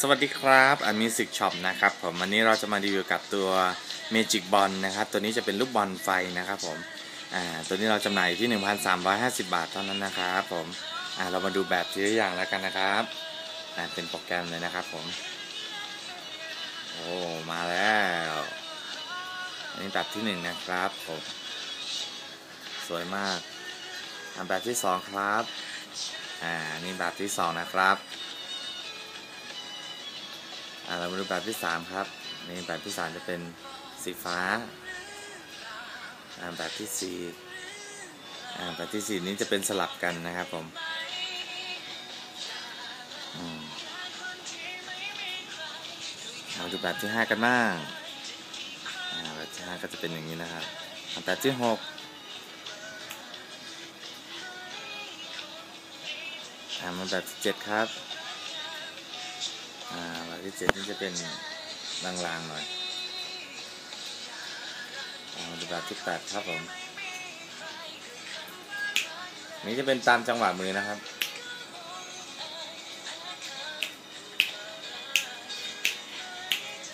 สวัสดีครับอันมิสิกช็อปนะครับผมวันนี้เราจะมารีวิวกับตัว Magic Ball นะครับตัวนี้จะเป็นลูกบอลไฟนะครับผมอ่าตัวนี้เราจำหน่ายที่ 1,350 บาทเท่านั้นนะครับผมอ่าเรามาดูแบบทีละอย่างแล้วกันนะครับอ่าเป็นโปรแกรมเลยนะครับผมโอ้มาแล้วอันนี้แบบที่หนึ่งนะครับผมสวยมากอ่าแบบที่สองครับอ่านี่แบบที่สองนะครับ อ่าเรามาดูแบบที่สามครับนี่แบบที่สามจะเป็นสีฟ้าอ่าแบบที่สี่อ่าแบบที่สี่นี้จะเป็นสลับกันนะครับผมอืมมาดูแบบที่ห้ากันบ้างอ่าแบบที่ห้าก็จะเป็นอย่างนี้นะครับอ่าแบบที่หกอ่ามาแบบที่เจ็ดครับ ที่เจ็ดนี่จะเป็นลางๆหน่อยอ่ามาดูแบที่แปดครับผม นี่จะเป็นตามจังหวะมือนะครับ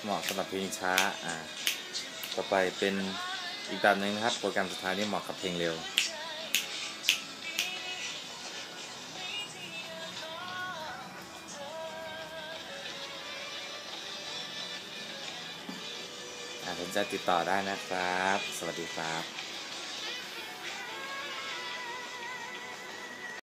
เหมาะสำหรับเพลงช้า อ่า ต่อไปเป็นอีกแบบหนึ่งนะครับ โปรแกรมสุดท้ายนี่เหมาะกับเพลงเร็ว สนใจติดต่อได้นะครับ สวัสดีครับ